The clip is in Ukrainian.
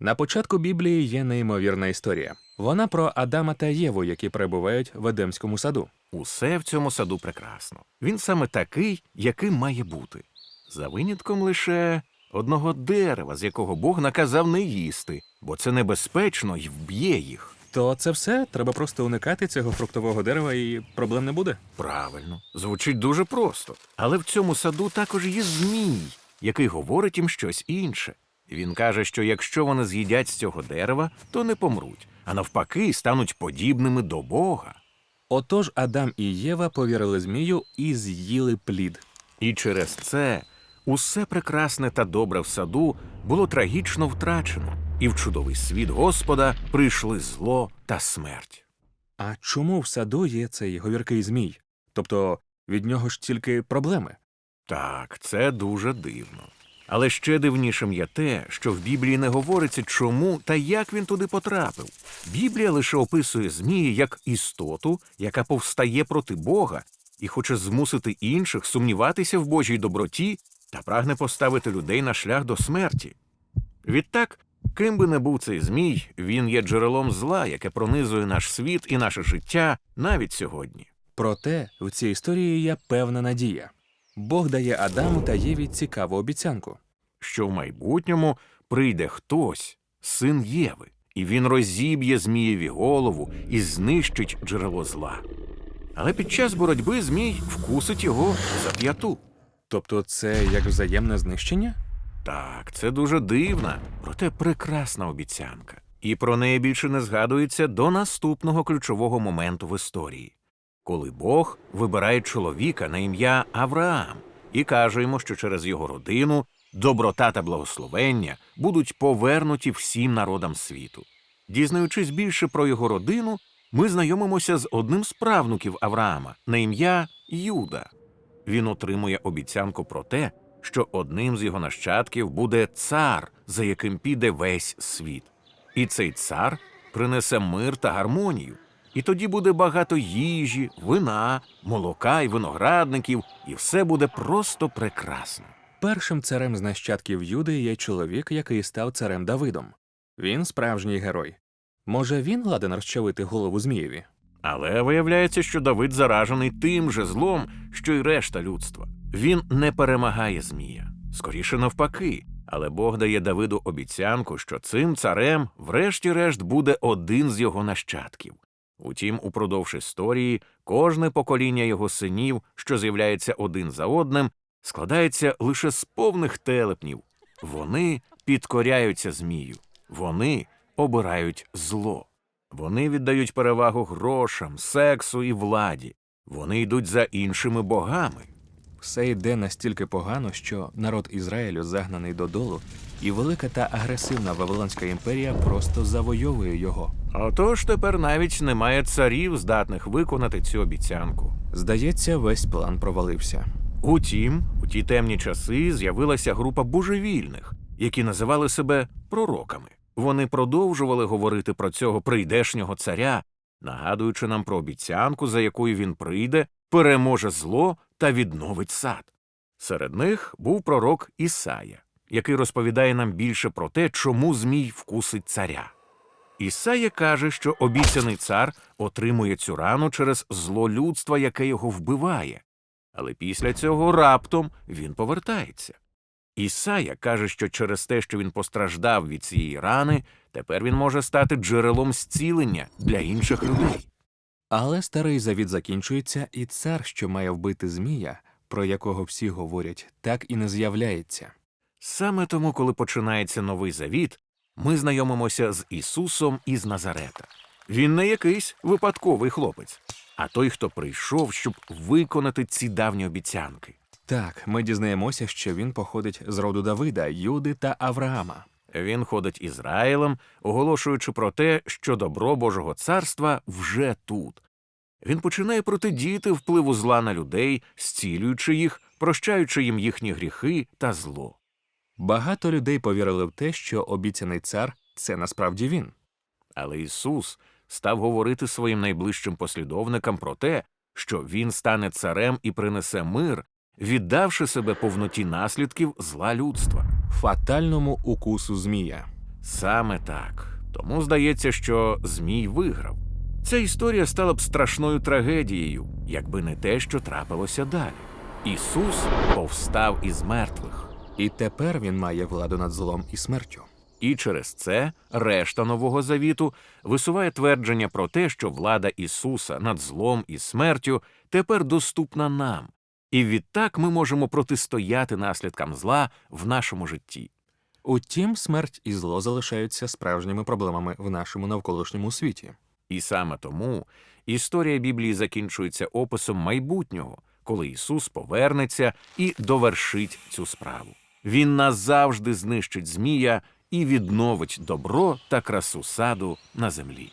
На початку Біблії є неймовірна історія. Вона про Адама та Єву, які перебувають в Едемському саду. Усе в цьому саду прекрасно. Він саме такий, яким має бути. За винятком лише одного дерева, з якого Бог наказав не їсти, бо це небезпечно й вб'є їх. То це все треба просто уникати цього фруктового дерева, і проблем не буде. Правильно, звучить дуже просто. Але в цьому саду також є змій, який говорить їм щось інше. Він каже, що якщо вони з'їдять з цього дерева, то не помруть, а навпаки, стануть подібними до Бога. Отож Адам і Єва повірили змію і з'їли плід. І через це усе прекрасне та добре в саду було трагічно втрачено, і в чудовий світ Господа прийшли зло та смерть. А чому в саду є цей говіркий змій? Тобто від нього ж тільки проблеми. Так, це дуже дивно. Але ще дивнішим є те, що в Біблії не говориться, чому та як він туди потрапив. Біблія лише описує Змії як істоту, яка повстає проти Бога і хоче змусити інших сумніватися в Божій доброті та прагне поставити людей на шлях до смерті. Відтак, ким би не був цей Змій, він є джерелом зла, яке пронизує наш світ і наше життя навіть сьогодні. Проте в цій історії є певна надія. Бог дає Адаму та Єві цікаву обіцянку. Що в майбутньому прийде хтось, син Єви, і він розіб'є Змієві голову і знищить джерело зла. Але під час боротьби Змій вкусить його за п'яту. Тобто це як взаємне знищення? Так, це дуже дивна, проте прекрасна обіцянка. І про неї більше не згадується до наступного ключового моменту в історії, коли Бог вибирає чоловіка на ім'я Авраам і каже йому, що через його родину доброта та благословення будуть повернуті всім народам світу. Дізнаючись більше про його родину, ми знайомимося з одним з правнуків Авраама на ім'я Юда. Він отримує обіцянку про те, що одним з його нащадків буде цар, за яким піде весь світ. І цей цар принесе мир та гармонію. І тоді буде багато їжі, вина, молока і виноградників, і все буде просто прекрасно. Першим царем з нащадків Юди є чоловік, який став царем Давидом. Він справжній герой. Може, він ладен розчавити голову Змієві? Але виявляється, що Давид заражений тим же злом, що й решта людства. Він не перемагає Змія. Скоріше навпаки. Але Бог дає Давиду обіцянку, що цим царем, врешті-решт, буде один з його нащадків. Утім, упродовж історії кожне покоління його синів, що з'являється один за одним, складається лише з повних телепнів. Вони підкоряються Змію, вони обирають зло. Вони віддають перевагу грошам, сексу і владі. Вони йдуть за іншими богами. Все йде настільки погано, що народ Ізраїлю загнаний додолу, і велика та агресивна Вавилонська імперія просто завойовує його. Отож тепер навіть немає царів, здатних виконати цю обіцянку. Здається, весь план провалився. Утім, у ті темні часи з'явилася група божевільних, які називали себе пророками. Вони продовжували говорити про цього прийдешнього царя, нагадуючи нам про обіцянку, за якою він прийде, переможе зло та відновить сад. Серед них був пророк Ісая, який розповідає нам більше про те, чому Змій вкусить царя. Ісая каже, що обіцяний цар отримує цю рану через зло людства, яке його вбиває. Але після цього раптом він повертається. Ісая каже, що через те, що він постраждав від цієї рани, тепер він може стати джерелом зцілення для інших людей. Але старий завіт закінчується, і цар, що має вбити Змія, про якого всі говорять, так і не з'являється. Саме тому, коли починається новий завіт, ми знайомимося з Ісусом із Назарета. Він не якийсь випадковий хлопець, а той, хто прийшов, щоб виконати ці давні обіцянки. Так, ми дізнаємося, що він походить з роду Давида, Юди та Авраама. Він ходить Ізраїлем, оголошуючи про те, що добро Божого царства вже тут. Він починає протидіяти впливу зла на людей, зцілюючи їх, прощаючи їм їхні гріхи та зло. Багато людей повірили в те, що обіцяний цар це насправді він. Але Ісус став говорити своїм найближчим послідовникам про те, що Він стане царем і принесе мир, віддавши себе повноті наслідків зла людства. Фатальному укусу Змія. Саме так. Тому здається, що Змій виграв. Ця історія стала б страшною трагедією, якби не те, що трапилося далі. Ісус повстав із мертвих. І тепер він має владу над злом і смертю. І через це решта Нового Завіту висуває твердження про те, що влада Ісуса над злом і смертю тепер доступна нам, і відтак ми можемо протистояти наслідкам зла в нашому житті. Утім, смерть і зло залишаються справжніми проблемами в нашому навколишньому світі. І саме тому історія Біблії закінчується описом майбутнього, коли Ісус повернеться і довершить цю справу. Він назавжди знищить Змія і відновить добро та красу саду на землі.